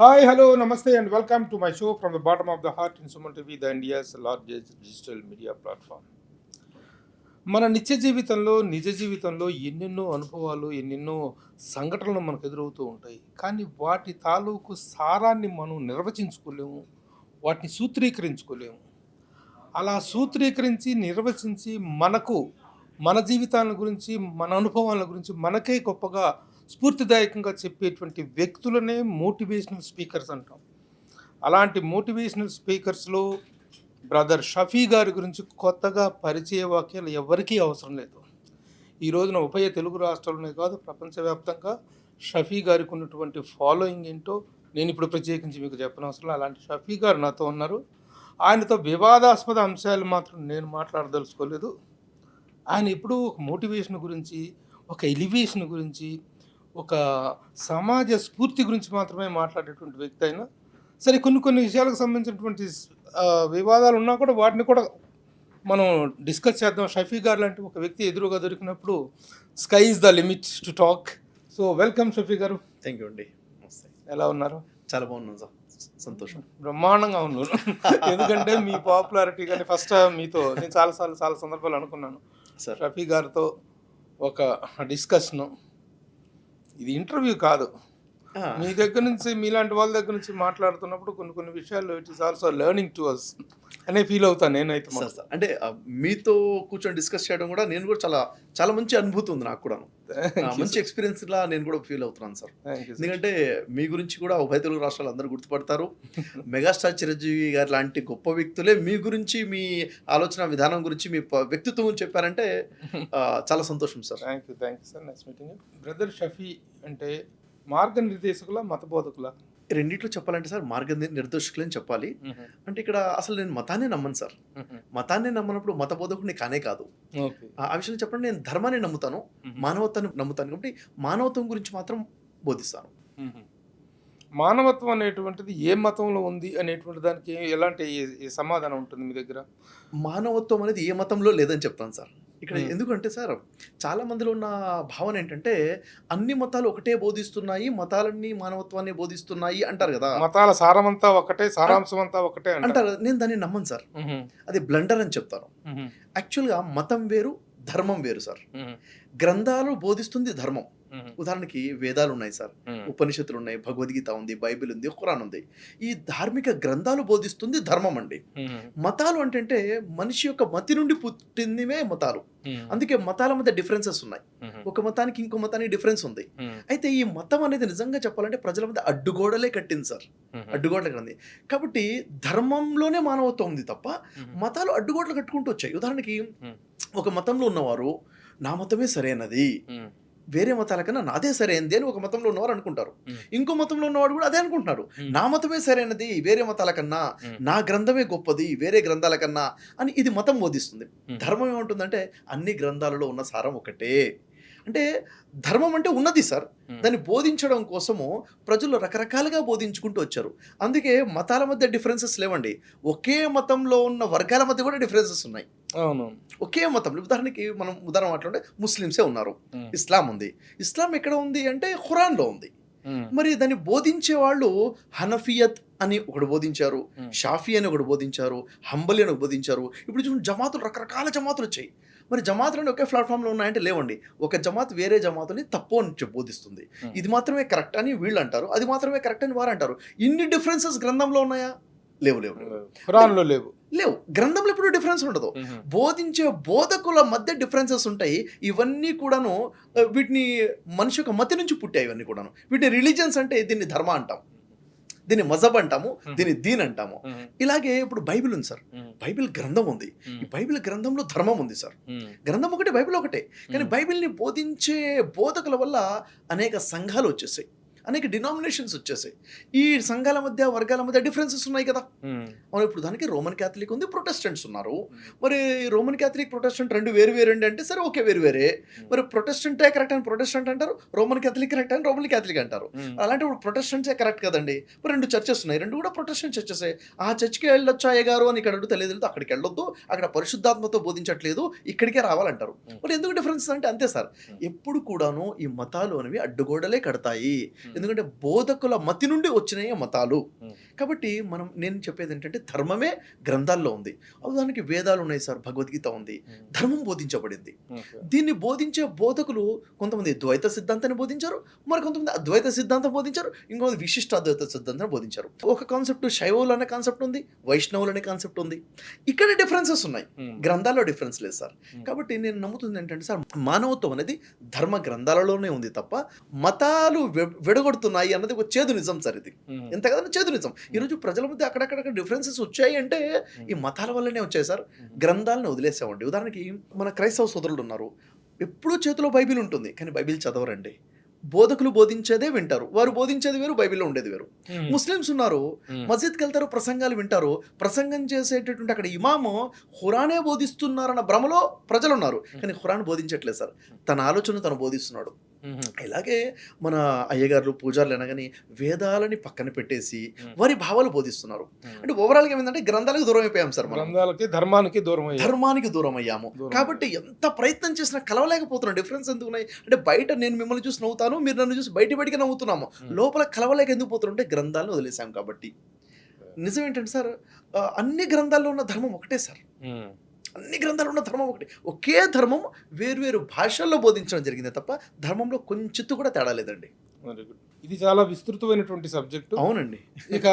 Hi hello namaste and welcome to my show from the bottom of the heart in Suman TV the India's largest digital media platform మన నిత్య జీవితంలో నిజ జీవితంలో ఎన్నెన్నో అనుభవాలు ఎన్నెన్నో సంఘటనలు మనకు ఎదురవుతూ ఉంటాయి. కానీ వాటి తాలూకు సారాన్ని మనం నిర్వచించుకోలేము. వాటిని సూత్రీకరించుకోలేము. అలా సూత్రీకరించి నిర్వచించి మనకు మన జీవితాల గురించి మన అనుభవాల గురించి మనకే గొప్పగా స్ఫూర్తిదాయకంగా చెప్పేటువంటి వ్యక్తులనే మోటివేషనల్ స్పీకర్స్ అంటాం. అలాంటి మోటివేషనల్ స్పీకర్స్లో బ్రదర్ షఫీ గారి గురించి కొత్తగా పరిచయ వాక్యాలు ఎవరికీ అవసరం లేదు. ఈ రోజున ఉభయ తెలుగు రాష్ట్రాల్లోనే కాదు ప్రపంచవ్యాప్తంగా షఫీ గారికి ఉన్నటువంటి ఫాలోయింగ్ ఏంటో నేను ఇప్పుడు ప్రత్యేకించి మీకు చెప్పనవసరం అలాంటి షఫీ గారు నాతో ఉన్నారు. ఆయనతో వివాదాస్పద అంశాలు మాత్రం నేను మాట్లాడదలుచుకోలేదు. ఆయన ఎప్పుడూ ఒక మోటివేషన్ గురించి ఒక ఎలివేషన్ గురించి ఒక సమాజ స్ఫూర్తి గురించి మాత్రమే మాట్లాడేటువంటి వ్యక్తి అయినా సరే కొన్ని కొన్ని విషయాలకు సంబంధించినటువంటి వివాదాలు ఉన్నా కూడా వాటిని కూడా మనం డిస్కస్ చేద్దాం. షఫీ గారు లాంటి ఒక వ్యక్తి ఎదురుగా దొరికినప్పుడు sky is the limit to talk. So welcome Shafi గారు. థ్యాంక్ యూ అండి. నమస్తే. ఎలా ఉన్నారు? చాలా బాగున్నాను సార్. సంతోషం. బ్రహ్మాండంగా ఉన్నాను ఎందుకంటే మీ పాపులారిటీ కానీ ఫస్ట్ మీతో నేను చాలాసార్లు చాలా సందర్భాలు అనుకున్నాను. సార్. రఫీ గారితో ఒక డిస్కషను. ఇది ఇంటర్వ్యూ కాదు. మీ దగ్గర నుంచి మీలాంటి వాళ్ళ దగ్గర నుంచి మాట్లాడుతున్నప్పుడు కొన్ని కొన్ని విషయాలు it is also learning to us అనే ఫీల్ అవుతాను నేనైతే అంటే మీతో కూర్చొని డిస్కస్ చేయడం కూడా నేను కూడా చాలా చాలా మంచి అనుభూతి ఉంది నాకు కూడా మంచి ఎక్స్పీరియన్స్ లా నేను కూడా ఫీల్ అవుతున్నాను సార్. ఎందుకంటే మీ గురించి కూడా ఉభయ తెలుగు రాష్ట్రాలు అందరూ గుర్తుపడతారు. మెగాస్టార్ చిరంజీవి గారు లాంటి గొప్ప వ్యక్తులే మీ గురించి మీ ఆలోచన విధానం గురించి మీ వ్యక్తిత్వం గురించి చెప్పారంటే చాలా సంతోషం sir. Thank you thank you sir next meeting brother Shafi అంటే మార్గనిర్దేశకుల మత బోధకుల రెండిట్లో చెప్పాలంటే సార్ మార్గ నిర్దోషకులని చెప్పాలి అంటే ఇక్కడ అసలు నేను మతాన్ని నమ్మను సార్. మతాన్ని నమ్మనప్పుడు మత బోధకుడిని కానే కాదు. ఆ విషయంలో చెప్పండి నేను ధర్మాన్ని నమ్ముతాను మానవత్వాన్ని నమ్ముతాను కాబట్టి మానవత్వం గురించి మాత్రం బోధిస్తాను. మానవత్వం అనేటువంటిది ఏ మతంలో ఉంది అనేటువంటి దానికి ఎలాంటి సమాధానం ఉంటుంది మీ దగ్గర? మానవత్వం అనేది ఏ మతంలో లేదని చెప్తాను సార్. ఇక్కడ. ఎందుకంటే సార్ చాలా మందిలో ఉన్న భావన ఏంటంటే అన్ని మతాలు ఒకటే బోధిస్తున్నాయి మతాలన్నీ మానవత్వాన్ని బోధిస్తున్నాయి అంటారు కదా మతాల సారమంతా ఒకటే సారాంశం అంతా ఒకటే అంటారు నేను దాన్ని నమ్మను సార్. అది బ్లండర్ అని చెప్తాను. యాక్చువల్గా మతం వేరు ధర్మం వేరు సార్. గ్రంథాలు బోధిస్తుంది ధర్మం. ఉదాహరణకి వేదాలు ఉన్నాయి సార్. ఉపనిషత్తులు ఉన్నాయి భగవద్గీత ఉంది బైబిల్ ఉంది ఖురాన్ ఉంది ఈ ధార్మిక గ్రంథాలు బోధిస్తుంది ధర్మం అండి. మతాలు అంటే మనిషి యొక్క మతి నుండి పుట్టిందివే మతాలు. అందుకే మతాల మధ్య డిఫరెన్సెస్ ఉన్నాయి. ఒక మతానికి ఇంకో మతానికి డిఫరెన్స్ ఉంది. అయితే ఈ మతం అనేది నిజంగా చెప్పాలంటే ప్రజల మధ్య అడ్డుగోడలే కట్టింది సార్. అడ్డుగోడలు కట్టింది కాబట్టి ధర్మంలోనే మానవత్వం ఉంది తప్ప. మతాలు అడ్డుగోడలు కట్టుకుంటూ వచ్చాయి ఉదాహరణకి. ఒక మతంలో ఉన్నవారు నా మతమే సరైనది. వేరే మతాల కన్నా నాదే సరైనది అని ఒక మతంలో ఉన్నవారు అనుకుంటారు. ఇంకో మతంలో ఉన్నవాడు కూడా అదే అనుకుంటున్నాడు మ్మ్. నా మతమే సరైనది వేరే మతాల కన్నా. నా గ్రంథమే గొప్పది వేరే గ్రంథాల కన్నా అని ఇది మతం బోధిస్తుంది. ధర్మం ఏముంటుందంటే అన్ని గ్రంథాలలో ఉన్న సారం ఒకటే అంటే ధర్మం అంటే ఉన్నది సార్. దాన్ని బోధించడం కోసము ప్రజలు రకరకాలుగా బోధించుకుంటూ వచ్చారు. అందుకే మతాల మధ్య డిఫరెన్సెస్ లేవండి. ఒకే మతంలో ఉన్న వర్గాల మధ్య కూడా డిఫరెన్సెస్ ఉన్నాయి. అవును. ఒకే మతం. ఉదాహరణకి మనం ఉదాహరణ మాట్లాడే ముస్లిమ్సే ఉన్నారు. ఇస్లాం ఉంది. ఇస్లాం ఎక్కడ ఉంది అంటే ఖురాన్లో ఉంది. మరి దాన్ని బోధించే వాళ్ళు హనఫియత్ అని ఒకడు బోధించారు. షాఫీ అని ఒకడు బోధించారు హంబలి అని ఒకటి బోధించారు. ఇప్పుడు చూడండి జమాతులు రకరకాల జమాతులు వచ్చాయి. మరి జమాతులు అంటే ఒకే ప్లాట్ఫామ్లో ఉన్నాయంటే లేవండి. ఒక జమాత్ వేరే జమాతుని తప్పు అని చెప్పి బోధిస్తుంది మ్మ్. ఇది మాత్రమే కరెక్ట్ అని వీళ్ళు అంటారు. అది మాత్రమే కరెక్ట్ అని వారు అంటారు. ఇన్ని డిఫరెన్సెస్ గ్రంథంలో ఉన్నాయా? లేవు లేవు లేవు. ఖురాన్లో లేవు. లేవు. గ్రంథంలో ఎప్పుడు డిఫరెన్స్ ఉండదు. మ్మ్. బోధించే బోధకుల మధ్య డిఫరెన్సెస్ ఉంటాయి. ఇవన్నీ కూడాను వీటిని మనిషి యొక్క మతి నుంచి పుట్టాయి ఇవన్నీ కూడాను. వీటిని రిలీజియన్స్ అంటే దీన్ని ధర్మ అంటాం. దీన్ని మజబ్ అంటాము దీన్ని దీన్ అంటాము. ఇలాగే ఇప్పుడు బైబిల్ ఉంది సార్. బైబిల్ గ్రంథం ఉంది. ఈ బైబిల్ గ్రంథంలో ధర్మం ఉంది సార్. గ్రంథం ఒకటే బైబిల్ ఒకటే కానీ. బైబిల్ని బోధించే బోధకుల వల్ల అనేక సంఘాలు వచ్చేసాయి అనేక డినామినేషన్స్ వచ్చేసాయి. ఈ సంఘాల మధ్య వర్గాల మధ్య డిఫరెన్సెస్ ఉన్నాయి కదా. అవును ఇప్పుడు దానికి రోమన్ క్యాథలిక్ ఉంది ప్రొటెస్టెంట్స్ ఉన్నారు. మరి రోమన్ క్యాథలిక్ ప్రొటెస్టెంట్ రెండు వేరు వేరు అండి అంటే సరే ఓకే వేరు వేరే. మరి ప్రొటెస్టెంటే కరెక్ట్ అని ప్రొటెస్టెంట్ అంటారు రోమన్ క్యాథలిక్ కరెక్ట్ అని రోమన్ క్యాథలిక్ అంటారు. అలాంటి ఇప్పుడు ప్రొటెస్టెంట్సే కరెక్ట్ కదండి. మరి రెండు చర్చెస్ ఉన్నాయి రెండు కూడా ప్రొటెస్టెంట్ చర్చెస్ ఆ చర్చ్కి వెళ్ళొచ్చా అయ్యగారు అని ఇక్కడ లేదు అక్కడికి వెళ్ళొద్దు అక్కడ పరిశుద్ధాత్మతో బోధించట్లేదు ఇక్కడికే రావాలంటారు. మరి ఎందుకు డిఫరెన్స్ అంటే అంతే సార్. ఎప్పుడు కూడాను ఈ మతాలు అనేవి అడ్డుగోడలే కడతాయి. ఎందుకంటే బోధకుల మతి నుండి వచ్చినాయి మతాలు. కాబట్టి మనం నేను చెప్పేది ఏంటంటే ధర్మమే గ్రంథాల్లో ఉంది. దానికి వేదాలు ఉన్నాయి సార్ భగవద్గీత ఉంది. ధర్మం బోధించబడింది. దీన్ని బోధించే బోధకులు కొంతమంది ద్వైత సిద్ధాంతాన్ని బోధించారు మరి కొంతమంది అద్వైత సిద్ధాంతం బోధించారు ఇంకొంతమంది విశిష్ట అద్వైత సిద్ధాంతాన్ని బోధించారు. ఒక కాన్సెప్ట్ శైవులు అనే కాన్సెప్ట్ ఉంది వైష్ణవులు అనే కాన్సెప్ట్ ఉంది. ఇక్కడ డిఫరెన్సెస్ ఉన్నాయి. గ్రంథాల్లో డిఫరెన్స్ లేదు సార్. కాబట్టి నేను నమ్ముతుంది ఏంటంటే సార్ మానవత్వం అనేది ధర్మ గ్రంథాలలోనే ఉంది తప్ప మతాలు వె- విడగొడుతున్నాయి అన్నది ఒక చేదు నిజం సార్ ఇది. ఎంత కదా చేదు నిజం. ఈరోజు ప్రజల మధ్య అక్కడక్కడ డిఫరెన్సెస్ వచ్చాయి అంటే ఈ మతాల వల్లనే వచ్చాయి సార్. గ్రంథాలను వదిలేసామండి. ఉదాహరణకి మన క్రైస్తవ సోదరులు ఉన్నారు. ఎప్పుడూ చేతిలో బైబిల్ ఉంటుంది. కానీ బైబిల్ చదవరండి. బోధకులు బోధించేదే వింటారు. వారు బోధించేది వేరు బైబిల్లో ఉండేది వేరు. ముస్లిమ్స్ ఉన్నారు. మస్జిద్కి వెళ్తారు ప్రసంగాలు వింటారు. ప్రసంగం చేసేటటువంటి అక్కడ ఇమాము ఖురానే బోధిస్తున్నారన్న భ్రమలో ప్రజలు ఉన్నారు కానీ ఖురాన్ బోధించట్లేదు సార్. తన ఆలోచన తను బోధిస్తున్నాడు. ఇలాగే మన అయ్యగారులు పూజారులు అనగాని వేదాలని పక్కన పెట్టేసి. వారి భావాలు బోధిస్తున్నారు. అంటే ఓవరాల్గా ఏమైందంటే గ్రంథాలకు దూరం అయిపోయాం సార్ గ్రంథాలకి ధర్మానికి దూరం ధర్మానికి దూరం అయ్యాము. కాబట్టి ఎంత ప్రయత్నం చేసినా కలవలేకపోతున్నాం. డిఫరెన్స్ ఎందుకు ఉన్నాయి? అంటే బయట నేను మిమ్మల్ని చూసి నవ్వుతాను మీరు నన్ను చూసి బయట బయటికి నవ్వుతున్నాము. లోపల కలవలేక ఎందుకు పోతున్నాం? అంటే గ్రంథాలను వదిలేసాం కాబట్టి. నిజం ఏంటంటే సార్ అన్ని గ్రంథాల్లో ఉన్న ధర్మం ఒకటే సార్. అన్ని గ్రంథాల్లో ఉన్న ధర్మం ఒకటి. ఒకే ధర్మం వేరువేరు భాషల్లో బోధించడం జరిగింది తప్ప ధర్మంలో కొంచెత్తు కూడా తేడా లేదండి. Very good. ఇది చాలా విస్తృతమైనటువంటి సబ్జెక్టు. అవునండి. ఇక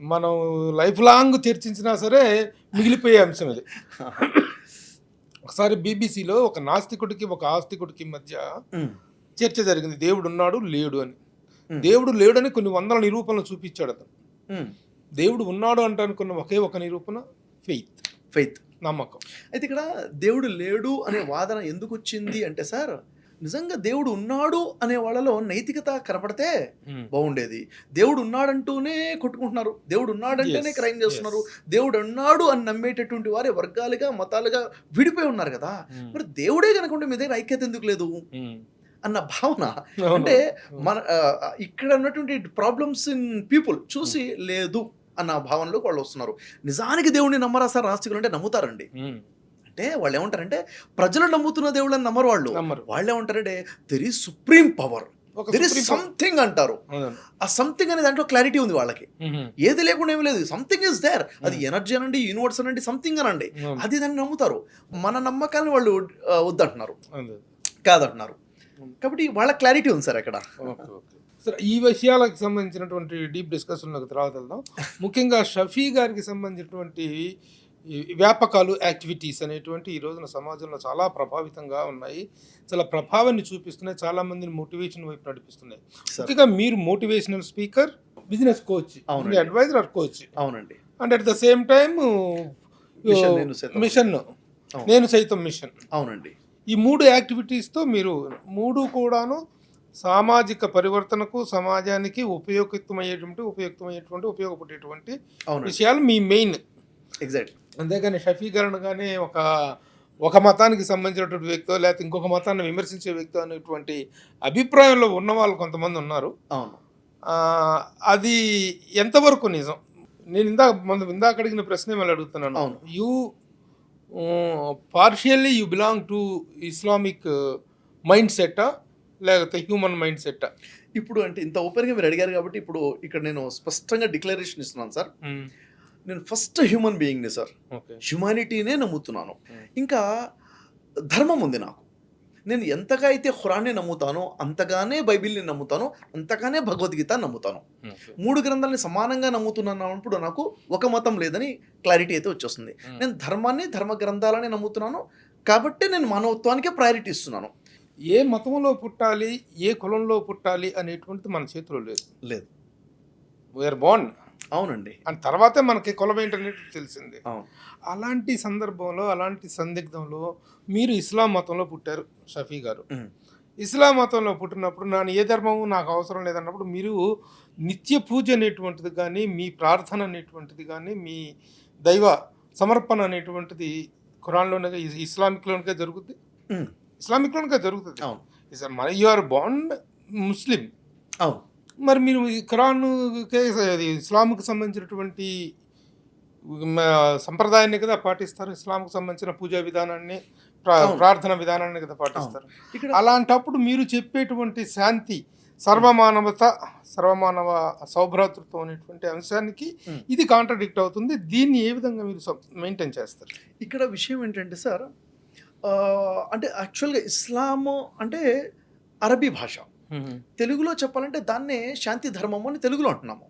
మనం లైఫ్ లాంగ్ చర్చించినా సరే మిగిలిపోయే అంశం ఇది ఒకసారి బీబీసీలో ఒక నాస్తికుడికి ఒక ఆస్తికుడికి మధ్య చర్చ జరిగింది. దేవుడు ఉన్నాడు లేడు అని. దేవుడు లేడని కొన్ని వందల నిరూపణలు చూపించాడు అతను. దేవుడు ఉన్నాడు అంటే అనుకున్న ఒకే ఒక నిరూపణ ఫెయిత్ ఫెయిత్ నమ్మకం. అయితే ఇక్కడ దేవుడు లేడు అనే వాదన ఎందుకు వచ్చింది అంటే సార్ నిజంగా దేవుడు ఉన్నాడు అనే వాళ్ళలో నైతికత కనపడితే బాగుండేది. దేవుడు ఉన్నాడంటూనే కొట్టుకుంటున్నారు. దేవుడు ఉన్నాడంటేనే క్రైమ్ చేస్తున్నారు. దేవుడు ఉన్నాడు అని నమ్మేటటువంటి వారే వర్గాలుగా మతాలుగా విడిపోయి ఉన్నారు కదా. మరి దేవుడే కనుకుంటే మీ దగ్గర ఐక్యత ఎందుకు లేదు? అన్న భావన. అంటే మన ఇక్కడ ఉన్నటువంటి ప్రాబ్లమ్స్ ఇన్ పీపుల్ చూసి లేదు. అన్న భావనలోకి వాళ్ళు వస్తున్నారు. నిజానికి దేవుడిని నమ్మరా సార్ నాస్తికులు అంటే నమ్ముతారండి. అంటే వాళ్ళు ఏమంటారంటే ప్రజలు నమ్ముతున్న దేవుళ్ళని నమ్మరు వాళ్ళు. వాళ్ళు ఏమంటారంటే there is supreme power there is something అంటారు. ఆ సంథింగ్ అనే దాంట్లో క్లారిటీ ఉంది వాళ్ళకి. ఏది లేకుండా ఏమీ లేదు. సంథింగ్ ఇస్ దేర్ అది. ఎనర్జీ అనండి యూనివర్స్ అనండి సంథింగ్ అనండి. అది దాన్ని నమ్ముతారు. మన నమ్మకాన్ని వాళ్ళు వద్దంటున్నారు. కాదంటున్నారు. కాబట్టి వాళ్ళ క్లారిటీ ఉంది సార్ అక్కడ. సరే ఈ విషయాలకు సంబంధించినటువంటి డీప్ డిస్కషన్లకు తర్వాత వెళ్దాం. ముఖ్యంగా షఫీ గారికి సంబంధించినటువంటి వ్యాపకాలు యాక్టివిటీస్ అనేటువంటి ఈ రోజున సమాజంలో చాలా ప్రభావితంగా ఉన్నాయి. చాలా ప్రభావాన్ని చూపిస్తున్నాయి. చాలా మందిని మోటివేషన్ వైపు నడిపిస్తున్నాయి. ముఖ్యంగా మీరు motivational speaker business coach. Advisor or coach అవునండి. And at the same time mission. నేను సైతం. మిషన్ అవునండి. ఈ మూడు యాక్టివిటీస్తో మీరు మూడు కూడాను సామాజిక పరివర్తనకు సమాజానికి ఉపయోగయుక్తమయ్యేటువంటి ఉపయుక్తమయ్యేటువంటి ఉపయోగపడేటువంటి విషయాలు మీ మెయిన్. ఎగ్జాక్ట్ అంతేగాని షఫీకరణ కానీ ఒక ఒక మతానికి సంబంధించినటువంటి వ్యక్తో లేకపోతే ఇంకొక మతాన్ని విమర్శించే వ్యక్తి అనేటువంటి అభిప్రాయంలో ఉన్న వాళ్ళు కొంతమంది ఉన్నారు. అవును. అది ఎంతవరకు నిజం? నేను ఇందాక మన ఇందాక అడిగిన ప్రశ్న మళ్ళీ అడుగుతున్నాను? అవును. You partially you belong to Islamic mind సెట్టా లేకపోతే హ్యూమన్ మైండ్ సెట్టా ఇప్పుడు అంటే ఇంత ఓపెన్గా మీరు అడిగారు కాబట్టి ఇప్పుడు ఇక్కడ నేను స్పష్టంగా డిక్లరేషన్ ఇస్తున్నాను సార్. నేను ఫస్ట్ హ్యూమన్ బీయింగ్ని సార్. హ్యుమానిటీనే నమ్ముతున్నాను. ఇంకా ధర్మం ఉంది నాకు. నేను ఎంతగా అయితే ఖురాన్ని నమ్ముతానో అంతగానే బైబిల్ని నమ్ముతాను అంతగానే భగవద్గీత నమ్ముతాను. మూడు గ్రంథాలని సమానంగా నమ్ముతున్నాను అన్నప్పుడు నాకు ఒక మతం లేదని క్లారిటీ అయితే వచ్చేస్తుంది. నేను ధర్మాన్ని ధర్మ గ్రంథాలని నమ్ముతున్నాను. కాబట్టి నేను మానవత్వానికే ప్రయారిటీ ఇస్తున్నాను. ఏ మతంలో పుట్టాలి ఏ కులంలో పుట్టాలి అనేటువంటిది మన చేతిలో లేదు. లేదు. వీఆర్ బాండ్ అవునండి. అండ్ తర్వాతే మనకి కులం ఏంటనేది తెలిసింది. అలాంటి సందర్భంలో అలాంటి సందిగ్ధంలో మీరు ఇస్లాం మతంలో పుట్టారు షఫీ గారు. ఇస్లాం మతంలో పుట్టినప్పుడు నేను ఏ ధర్మము నాకు అవసరం లేదన్నప్పుడు మీరు నిత్య పూజ అనేటువంటిది కానీ మీ ప్రార్థన అనేటువంటిది కానీ మీ దైవ సమర్పణ అనేటువంటిది ఖురాన్లోనే ఇస్- ఇస్లామిక్లోనికే ఇస్లామిక్లోనికే జరుగుతుంది. అవును. మరి యు ఆర్ బాండ్ ముస్లిం అవును. మరి మీరు అది ఇస్లాంకి సంబంధించినటువంటి సంప్రదాయాన్ని కదా పాటిస్తారు. ఇస్లాంకి సంబంధించిన పూజా విధానాన్ని. ప్రార్థన విధానాన్ని కదా పాటిస్తారు. ఇక్కడ అలాంటప్పుడు మీరు చెప్పేటువంటి శాంతి సర్వమానవత సర్వమానవ సౌభ్రాతృత్వం అనేటువంటి అంశానికి. ఇది కాంట్రడిక్ట్ అవుతుంది. దీన్ని ఏ విధంగా మీరు మెయింటైన్ చేస్తారు? ఇక్కడ విషయం ఏంటంటే సార్ అంటే యాక్చువల్గా ఇస్లాము అంటే అరబీ భాష. తెలుగులో చెప్పాలంటే దాన్నే శాంతి ధర్మము అని తెలుగులో అంటున్నాము.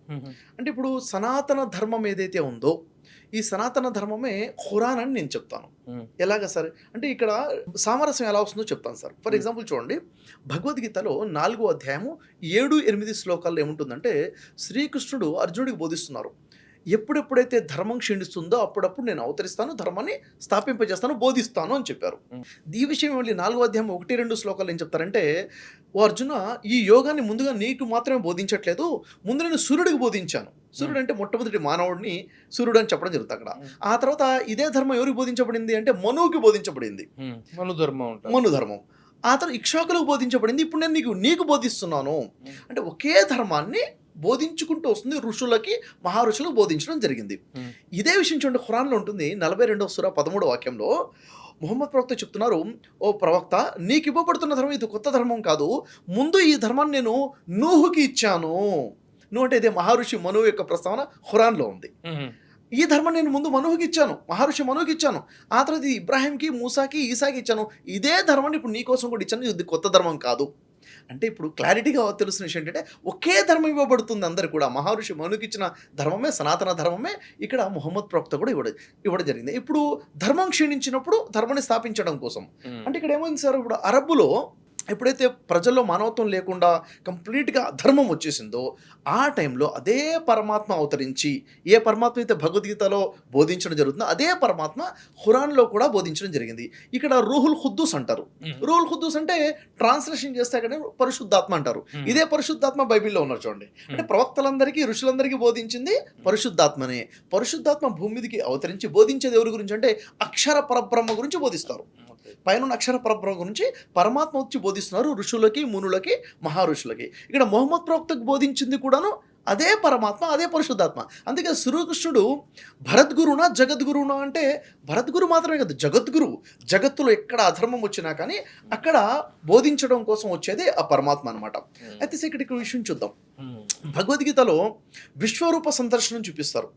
అంటే ఇప్పుడు సనాతన ధర్మం ఏదైతే ఉందో ఈ సనాతన ధర్మమే ఖురాన్ అని నేను చెప్తాను. ఎలాగ సార్? అంటే ఇక్కడ సామరస్యం ఎలా వస్తుందో చెప్తాను సార్. ఫర్ ఎగ్జాంపుల్ చూడండి భగవద్గీతలో నాలుగో అధ్యాయము ఏడు ఎనిమిది శ్లోకాల్లో ఏముంటుందంటే శ్రీకృష్ణుడు అర్జునుడికి బోధిస్తున్నారు. ఎప్పుడెప్పుడైతే ధర్మం క్షీణిస్తుందో అప్పుడప్పుడు నేను అవతరిస్తాను ధర్మాన్ని స్థాపింపజేస్తాను బోధిస్తాను అని చెప్పారు. ఈ విషయం వెళ్ళి నాలుగో అధ్యాయం ఒకటి రెండు శ్లోకాలు ఏం చెప్తారంటే ఓ అర్జున ఈ యోగాన్ని ముందుగా నీకు మాత్రమే బోధించట్లేదు ముందు నేను సూర్యుడికి బోధించాను. సూర్యుడు అంటే మొట్టమొదటి మానవుడిని సూర్యుడు అని చెప్పడం జరుగుతుంది అక్కడ. ఆ తర్వాత ఇదే ధర్మం ఎవరికి బోధించబడింది అంటే మనువుకి బోధించబడింది. మనుధర్మం మను ధర్మం ఆ తర్వాత ఇక్షాకులకు బోధించబడింది ఇప్పుడు నేను నీకు నీకు బోధిస్తున్నాను. అంటే ఒకే ధర్మాన్ని బోధించుకుంటూ వస్తుంది ఋషులకి మహారుషులకు బోధించడం జరిగింది. ఇదే విషయం చూడండి ఖురాన్లో ఉంటుంది నలభై రెండవ సుర పదమూడవ వాక్యంలో మొహమ్మద్ ప్రవక్త చెప్తున్నారు ఓ ప్రవక్త నీకు ఇవ్వబడుతున్న ధర్మం ఇది కొత్త ధర్మం కాదు ముందు ఈ ధర్మాన్ని నేను నూహుకి ఇచ్చాను. నువ్వు అంటే ఇదే మహర్షి మనువు యొక్క ప్రస్తావన ఖురాన్లో ఉంది. ఈ ధర్మం నేను ముందు మనువుకి ఇచ్చాను మహర్షి మనువుకి ఇచ్చాను ఆ తర్వాత ఇది ఇబ్రాహింకి మూసాకి ఈసాకి ఇచ్చాను ఇదే ధర్మాన్ని ఇప్పుడు నీ కోసం కూడా ఇచ్చాను ఇది కొత్త ధర్మం కాదు. అంటే ఇప్పుడు క్లారిటీగా తెలుసిన విషయం ఏంటంటే ఒకే ధర్మం ఇవ్వబడుతుంది అందరు కూడా. మహర్షి మనుకి ఇచ్చిన ధర్మమే సనాతన ధర్మమే ఇక్కడ ముహమ్మద్ ప్రవక్త కూడా ఇవ్వడం ఇవ్వడం జరిగింది. ఇప్పుడు ధర్మం క్షీణించినప్పుడు ధర్మాన్ని స్థాపించడం కోసం. అంటే ఇక్కడ ఏమైంది సార్? ఇప్పుడు అరబ్బులో ఎప్పుడైతే ప్రజల్లో మానవత్వం లేకుండా కంప్లీట్గా అధర్మం వచ్చేసిందో ఆ టైంలో అదే పరమాత్మ అవతరించి ఏ పరమాత్మ అయితే భగవద్గీతలో బోధించడం జరుగుతుందో అదే పరమాత్మ ఖురాన్లో కూడా బోధించడం జరిగింది. ఇక్కడ రూహుల్ ఖుద్దూస్ అంటారు. రూహుల్ ఖుద్దూస్ అంటే ట్రాన్స్లేషన్ చేస్తే అక్కడ పరిశుద్ధాత్మ అంటారు. ఇదే పరిశుద్ధాత్మ బైబిల్లో ఉన్నారు చూడండి. అంటే ప్రవక్తలందరికీ ఋషులందరికీ బోధించింది పరిశుద్ధాత్మనే. పరిశుద్ధాత్మ భూమి మీదకి అవతరించి బోధించేది ఎవరి గురించి అంటే అక్షర పరబ్రహ్మ గురించి బోధిస్తారు. పైన అక్షర పరబ్రహ్మ గురించి పరమాత్మ వచ్చి బోధిస్తున్నారు ఋషులకి మునులకి మహారుషులకి ఇక్కడ మొహమ్మద్ ప్రవక్తకు బోధించింది కూడాను అదే పరమాత్మ అదే పరిశుద్ధాత్మ. అందుకే శ్రీకృష్ణుడు భరద్గురునా జగద్గురునా అంటే భరద్గురు మాత్రమే కాదు జగద్గురు. జగత్తులో ఎక్కడ అధర్మం వచ్చినా కానీ అక్కడ బోధించడం కోసం వచ్చేది ఆ పరమాత్మ అనమాట అయితే ఇక్కడ ఇక్కడ విషయం చూద్దాం. భగవద్గీతలో విశ్వరూప సందర్శనం చూపిస్తారు.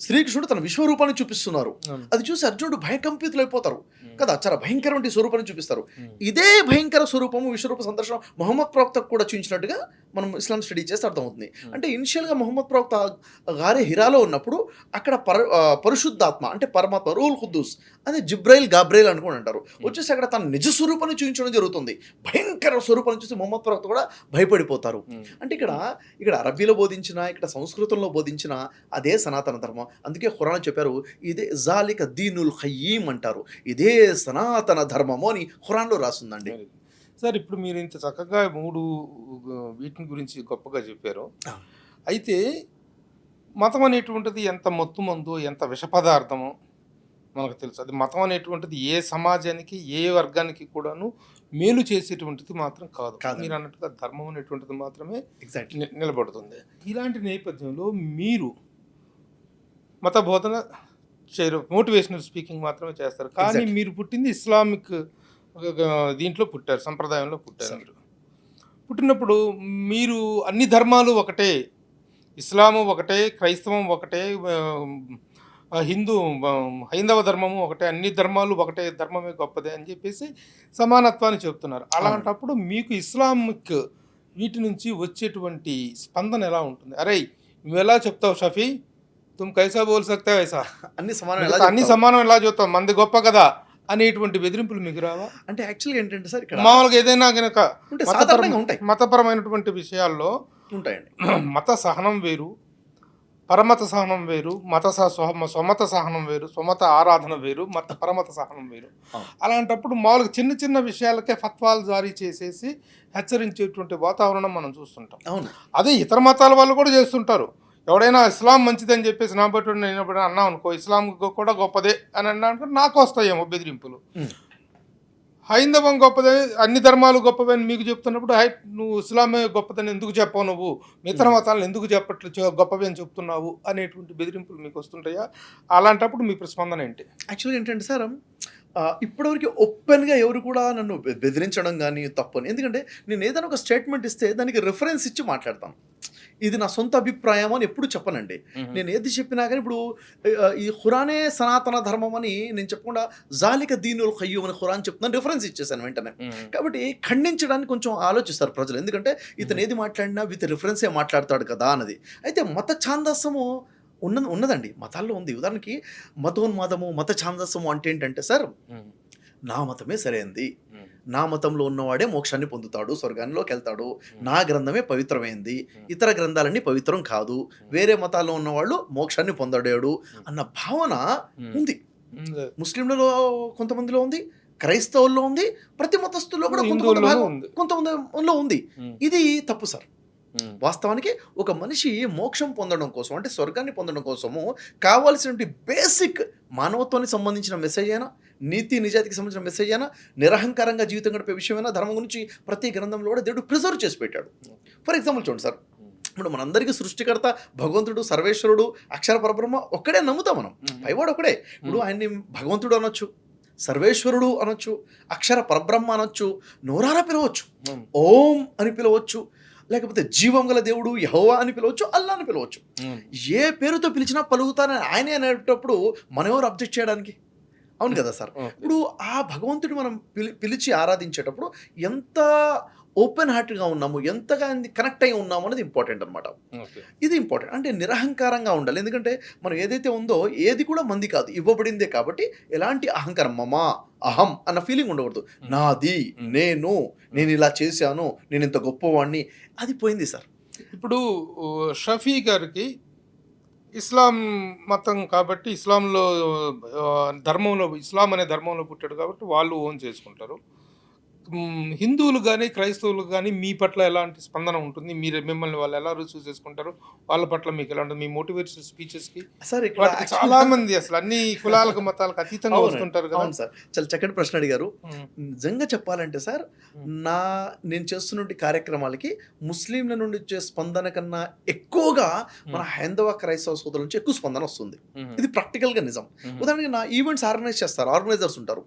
శ్రీకృష్ణుడు తన విశ్వరూపాన్ని చూపిస్తున్నారు. అది చూసి అర్జునుడు భయకంపితులు అయిపోతారు కదా చాలా భయంకరమైన స్వరూపాన్ని చూపిస్తారు. ఇదే భయంకర స్వరూపము విశ్వరూప సందర్శనం మొహమ్మద్ ప్రవక్తకు కూడా చూపించినట్టుగా మనం ఇస్లాం స్టడీ చేస్తే అర్థమవుతుంది. అంటే ఇనిషియల్గా మొహమ్మద్ ప్రవక్త గారే హిరాలో ఉన్నప్పుడు అక్కడ పర పరిశుద్ధాత్మ అంటే పరమాత్మ రూల్ ఖుద్దూస్ అదే జిబ్రైల్ గాబ్రైల్ అనుకుని అంటారు. వచ్చేసి అక్కడ తన నిజ స్వరూపాన్ని చూపించడం జరుగుతుంది. భయంకర స్వరూపాన్ని చూసి మొహమ్మద్ ప్రవక్త కూడా భయపడిపోతారు. అంటే ఇక్కడ ఇక్కడ అరబీలో బోధించిన ఇక్కడ సంస్కృతంలో బోధించిన అదే సనాతన ధర్మం. అందుకే ఖురాన్ చెప్పారు ఇదే జాలిక దీనుల్ ఖయ్యీం అంటారు. ఇదే సనాతన ధర్మము అని ఖురాన్లో రాస్తుందండి సార్ ఇప్పుడు మీరు ఇంత చక్కగా మూడు వీటిని గురించి గొప్పగా చెప్పారు. అయితే మతం అనేటువంటిది ఎంత మొత్తు మందు ఎంత విష పదార్థమో మనకు తెలుసు అది మతం అనేటువంటిది ఏ సమాజానికి ఏ వర్గానికి కూడాను మేలు చేసేటువంటిది మాత్రం కాదు. మీరు అన్నట్టుగా ధర్మం అనేటువంటిది మాత్రమే ఎగ్జాక్ట్లీ నిలబడుతుంది ఇలాంటి నేపథ్యంలో మీరు మత బోధన చేయరు మోటివేషనల్ స్పీకింగ్ మాత్రమే చేస్తారు కానీ. మీరు పుట్టింది ఇస్లామిక్ దీంట్లో పుట్టారు సంప్రదాయంలో పుట్టారు పుట్టినప్పుడు మీరు అన్ని ధర్మాలు ఒకటే ఇస్లాము ఒకటే క్రైస్తవం ఒకటే హిందూ హైందవ ధర్మము ఒకటే అన్ని ధర్మాలు ఒకటే ధర్మమే గొప్పదే అని చెప్పేసి సమానత్వాన్ని చెప్తున్నారు అలాంటప్పుడు మీకు ఇస్లామిక్ వీటి నుంచి వచ్చేటువంటి స్పందన ఎలా ఉంటుంది? అరే నువ్వు ఎలా చెప్తావు షఫీ? తుమ్ కైసా బోల్ సక్తా వైసా అన్ని సమానం అన్ని? సమానం ఎలా చెప్తావు మంది గొప్ప కదా. అనేటువంటి బెదిరింపులు మీకు రావా? అంటే యాక్చువల్గా ఏంటంటే సార్ ఇక్కడ మామూలుగా ఏదైనా సాధారణంగా ఉంటాయి. మతపరమైనటువంటి విషయాల్లో ఉంటాయండి. మత సహనం వేరు పరమత సహనం వేరు మత స్వమత సహనం వేరు స్వమత ఆరాధన వేరు మత పరమత సహనం వేరు. అలాంటప్పుడు మామూలుగా చిన్న చిన్న విషయాలకే ఫత్వాలు జారీ చేసేసి హెచ్చరించేటువంటి వాతావరణం మనం చూస్తుంటాం. అవును. అదే ఇతర మతాల వాళ్ళు కూడా చేస్తుంటారు. ఎవడైనా ఇస్లాం మంచిదని చెప్పేసి నా బట్టి నేను అన్నా అనుకో ఇస్లాం కూడా గొప్పదే అని అన్నా అనుకో నాకు వస్తాయేమో బెదిరింపులు. హైందవం గొప్పదే అన్ని ధర్మాలు గొప్పవే అని మీకు చెప్తున్నప్పుడు హై నువ్వు ఇస్లామే గొప్పదని ఎందుకు చెప్పవు నువ్వు? ఇతర మతాలను ఎందుకు చెప్పట్లు గొప్పవి అని చెప్తున్నావు అనేటువంటి బెదిరింపులు మీకు వస్తుంటాయా? అలాంటప్పుడు మీ ప్రస్పందన ఏంటి? యాక్చువల్గా ఏంటంటే సార్ ఇప్పటివరకు ఓపెన్గా ఎవరు కూడా నన్ను బెదిరించడం కానీ తప్పని. ఎందుకంటే నేను ఏదైనా ఒక స్టేట్మెంట్ ఇస్తే దానికి రిఫరెన్స్ ఇచ్చి మాట్లాడతాను. ఇది నా సొంత అభిప్రాయం అని ఎప్పుడు చెప్పనండి. నేను ఏది చెప్పినా కానీ ఇప్పుడు ఈ ఖురానే సనాతన ధర్మం అని నేను చెప్పకుండా జాలిక దీనుల్ ఖయ్యూమ్ అని ఖురాన్ చెప్తున్నాను రిఫరెన్స్ ఇచ్చేసాను వెంటనే. కాబట్టి ఖండించడానికి కొంచెం ఆలోచిస్తారు ప్రజలు. ఎందుకంటే ఇతను ఏది మాట్లాడినా విత్ రిఫరెన్సే మాట్లాడతాడు కదా అన్నది. అయితే మత ఛాందస్సము ఉన్న ఉన్నదండి. మతాల్లో ఉంది. ఉదాహరణకి మతోన్మాదము మత ఛాందస్సము అంటే ఏంటంటే సార్ నా మతమే సరైనది నా మతంలో ఉన్నవాడే మోక్షాన్ని పొందుతాడు స్వర్గానిలోకి వెళ్తాడు. నా గ్రంథమే పవిత్రమైంది. ఇతర గ్రంథాలన్నీ పవిత్రం కాదు. వేరే మతాల్లో ఉన్నవాళ్ళు మోక్షాన్ని పొందడాడు అన్న భావన ఉంది. ముస్లింలలో కొంతమందిలో ఉంది క్రైస్తవుల్లో ఉంది ప్రతి మతస్థుల్లో కూడా కొంత కొంత హిందువుల్లోనూ భాగం ఉంది. కొంతమందిలో ఉంది. ఇది తప్పు సార్. వాస్తవానికి ఒక మనిషి మోక్షం పొందడం కోసం అంటే స్వర్గాన్ని పొందడం కోసము కావాల్సినటువంటి బేసిక్ మానవత్వానికి సంబంధించిన మెసేజ్ అయినా నీతి నిజాతికి సంబంధించిన మెసేజ్ అయినా నిరహంకారంగా జీవితం గడిపే విషయమైనా ధర్మం గురించి ప్రతి గ్రంథంలో కూడా దేవుడు ప్రిజర్వ్ చేసి పెట్టాడు. ఫర్ ఎగ్జాంపుల్ చూడండి సార్ ఇప్పుడు మనందరికీ సృష్టికర్త భగవంతుడు సర్వేశ్వరుడు అక్షర పరబ్రహ్మ ఒక్కడే నమ్ముతాం మనం. పైవాడు ఒకడే ఇప్పుడు ఆయన్ని భగవంతుడు అనొచ్చు సర్వేశ్వరుడు అనొచ్చు అక్షర పరబ్రహ్మ అనొచ్చు నోరారా పిలవచ్చు. ఓం అని పిలవచ్చు లేకపోతే జీవం గల దేవుడు యహోవా అని పిలవచ్చు అల్లా అని పిలవచ్చు. ఏ పేరుతో పిలిచినా పలుకుతానని ఆయనే అనేటప్పుడు మనం ఎవరు అబ్జెక్ట్ చేయడానికి? అవును కదా సార్. ఇప్పుడు ఆ భగవంతుడు మనం పిలి పిలిచి ఆరాధించేటప్పుడు ఎంత ఓపెన్ హార్ట్గా ఉన్నాము ఎంతగా కనెక్ట్ అయి ఉన్నాము అనేది ఇంపార్టెంట్ అనమాట ఇది ఇంపార్టెంట్. అంటే నిరహంకారంగా ఉండాలి. ఎందుకంటే మనం ఏదైతే ఉందో ఏది కూడా మంది కాదు ఇవ్వబడిందే కాబట్టి ఎలాంటి అహంకారం మమా అహం అన్న ఫీలింగ్ ఉండకూడదు. నాది నేను నేను ఇలా చేశాను నేను ఇంత గొప్పవాడిని అది పోయింది సార్. ఇప్పుడు షఫీ గారికి ఇస్లాం మతం కాబట్టి ఇస్లాంలో ధర్మంలో ఇస్లాం అనే ధర్మంలో పుట్టాడు కాబట్టి వాళ్ళు ఓన్ చేసుకుంటారు. హిందువులు కానీ క్రైస్తవులు కానీ మీ పట్ల ఎలాంటి స్పందన ఉంటుంది? మీరు మిమ్మల్ని వాళ్ళు ఎలా రుజువు చేసుకుంటారు? వాళ్ళ పట్ల మీకు ఎలా ఉంటుంది మీ మోటివేషన్ స్పీచెస్కి సార్ చాలా మంది అసలు అన్ని కులాలకు మతాలకు అతీతంగా. వస్తుంటారు కదా. సార్. చాలా చక్కటి ప్రశ్న అడిగారు. నిజంగా చెప్పాలంటే సార్. నా నేను చేస్తున్న కార్యక్రమాలకి ముస్లింల నుండి వచ్చే స్పందన కన్నా ఎక్కువగా మన హైందవ క్రైస్తవ సోదరుల నుంచి ఎక్కువ స్పందన వస్తుంది. ఇది ప్రాక్టికల్గా నిజం ఉదాహరణకి నా ఈవెంట్స్ ఆర్గనైజ్ చేస్తారు ఆర్గనైజర్స్ ఉంటారు.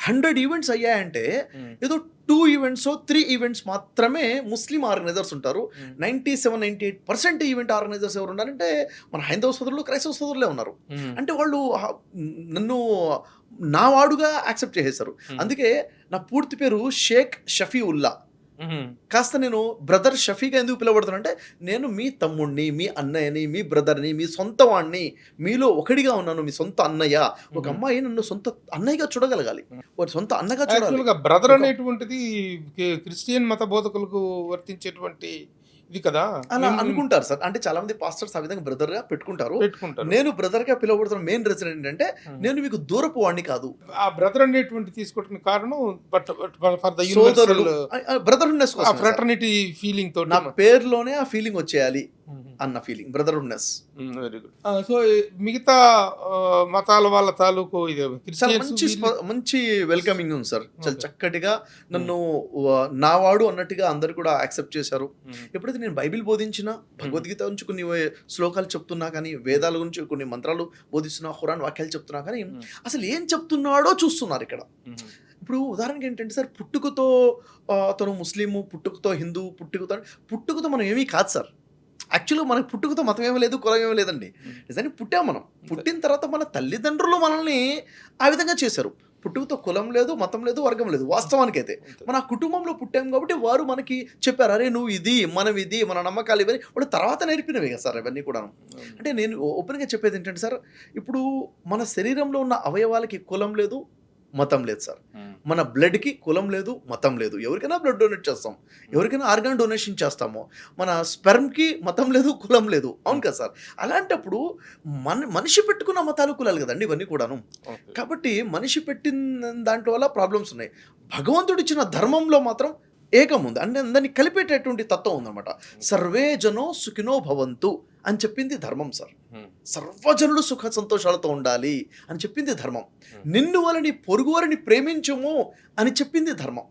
హండ్రెడ్ ఈవెంట్స్ అయ్యాయంటే ఏదో టూ ఈవెంట్స్ త్రీ ఈవెంట్స్ మాత్రమే ముస్లిం ఆర్గనైజర్స్ ఉంటారు. Ninety seven ninety eight percent event organisers ఎవరు ఉన్నారంటే మన హైందవ సోదరులు క్రైస్తవ సోదరులే ఉన్నారు. ఉమ్, అంటే వాళ్ళు నన్ను నా వాడుగా యాక్సెప్ట్ చేసేసారు ఉమ్, అందుకే నా పూర్తి పేరు షేక్ షఫీ ఉల్లా. కాస్త నేను బ్రదర్ షఫీగా ఎందుకు పిలవడుతున్నానంటే నేను మీ తమ్ముడిని మీ అన్నయ్యని మీ బ్రదర్ని మీ సొంత వాడిని మీలో ఒకడిగా ఉన్నాను మీ సొంత అన్నయ్య. ఒక. అమ్మాయి నన్ను సొంత అన్నయ్యగా చూడగలగాలి. ఒక సొంత అన్నగా చూడాలి. బ్రదర్ అనేటువంటిది క్రిస్టియన్ మత బోధకులకు వర్తించేటువంటి ఇది కదా? అలా అనుకుంటారు సార్. అంటే చాలా మంది పాస్టర్స్ ఆ విధంగా బ్రదర్గా పెట్టుకుంటారు. పెట్టుకుంటారు. నేను బ్రదర్గా పిలవబడుతున్న మెయిన్ రీజన్ ఏంటంటే ఉమ్. నేను మీకు దూరపు వాడిని కాదు. ఆ బ్రదర్ అనేటువంటి తీసుకోవడానికి కారణం బట్ ఫర్ ద ఆ ఫ్రెటర్నిటీ ఫీలింగ్ తోటి నా పేరులోనే ఆ ఫీలింగ్ వచ్చేయాలి. అన్న feeling brotherhoodness very good so మిగతా ఆ, మతాల వాళ్ళ తాలూకు ఇది చాలా మంచి మంచి వెల్కమింగ్ ఉంది సార్ చాలా Okay. చక్కటిగా నన్ను వ- నా వాడు అన్నట్టుగా అందరు కూడా యాక్సెప్ట్ చేశారు. ఎప్పుడైతే నేను బైబిల్ బోధించినా భగవద్గీత నుంచి కొన్ని వే- శ్లోకాలు చెప్తున్నా కానీ వేదాల గురించి కొన్ని మంత్రాలు బోధిస్తున్నా ఖురాన్ వాక్యాలు చెప్తున్నా కానీ అసలు ఏం చెప్తున్నాడో చూస్తున్నారు ఇక్కడ. ఇప్పుడు ఉదాహరణకి ఏంటంటే సార్ పుట్టుకతో అతను ముస్లిము పుట్టుకతో హిందూ పుట్టుకతో పుట్టుకతో మనం ఏమీ కాదు సార్ యాక్చువల్గా మనకి పుట్టుకతో మతం ఏమీ లేదు కులం ఏమీ లేదండి నిజానికి పుట్టాం మనం. పుట్టిన తర్వాత మన తల్లిదండ్రులు మనల్ని ఆ విధంగా చేశారు. పుట్టుకతో కులం లేదు మతం లేదు వర్గం లేదు వాస్తవానికి అయితే మన కుటుంబంలో పుట్టాం కాబట్టి వారు మనకి చెప్పారు అరే నువ్వు ఇది మనం ఇది మన నమ్మకాలు ఇవన్నీ వాడు తర్వాత నేర్పినవే కదా సార్ ఇవన్నీ కూడా అంటే నేను ఓపెన్గా చెప్పేది ఏంటంటే సార్ ఇప్పుడు మన శరీరంలో ఉన్న అవయవాలకి కులం లేదు మతం లేదు సార్. మన బ్లడ్కి కులం లేదు మతం లేదు. ఎవరికైనా బ్లడ్ డొనేట్ చేస్తాం. ఎవరికైనా ఆర్గాన్ డొనేషన్ చేస్తాము. మన స్పెర్మ్కి మతం లేదు కులం లేదు. అవును కదా సార్. అలాంటప్పుడు మన మనిషి పెట్టుకున్న మతాలు కులాలు కదండి ఇవన్నీ కూడాను. కాబట్టి మనిషి పెట్టిన దాంట్లో వల్ల ప్రాబ్లమ్స్ ఉన్నాయి. భగవంతుడు ఇచ్చిన ధర్మంలో మాత్రం ఏకం ఉంది. అంటే అందరినీ కలిపేటటువంటి తత్వం ఉందన్నమాట. సర్వే జనో సుఖినో భవంతు అని చెప్పింది ధర్మం సార్. సర్వజనులు సుఖ సంతోషాలతో ఉండాలి అని చెప్పింది ధర్మం. నిన్ను వలని పొరుగువారిని ప్రేమించుము అని చెప్పింది ధర్మం.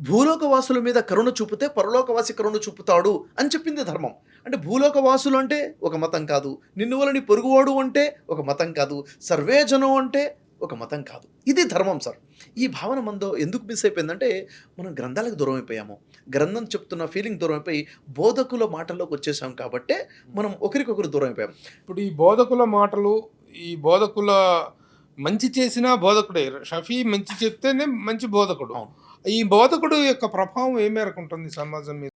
భూలోకవాసుల మీద కరుణ చూపితే పరలోకవాసి కరుణ చూపుతాడు అని చెప్పింది ధర్మం. అంటే భూలోకవాసులు అంటే ఒక మతం కాదు. నిన్ను వలని పొరుగువాడు అంటే ఒక మతం కాదు. సర్వే జనం అంటే ఒక మతం కాదు. ఇది ధర్మం సార్. ఈ భావన మనలో ఎందుకు మిస్ అయిపోయిందంటే మనం గ్రంథాలకు దూరం అయిపోయాము. గ్రంథం చెప్తున్న ఫీలింగ్ దూరం అయిపోయి బోధకుల మాటల్లోకి వచ్చేసాం కాబట్టే మనం ఒకరికొకరు దూరం అయిపోయాం. ఇప్పుడు ఈ బోధకుల మాటలు ఈ బోధకుల మంచి చేసిన బోధకుడే. షఫీ మంచి చెప్తేనే మంచి బోధకుడు. ఈ బోధకుడు యొక్క ప్రభావం ఏ మేరకు ఉంటుంది సమాజం మీద?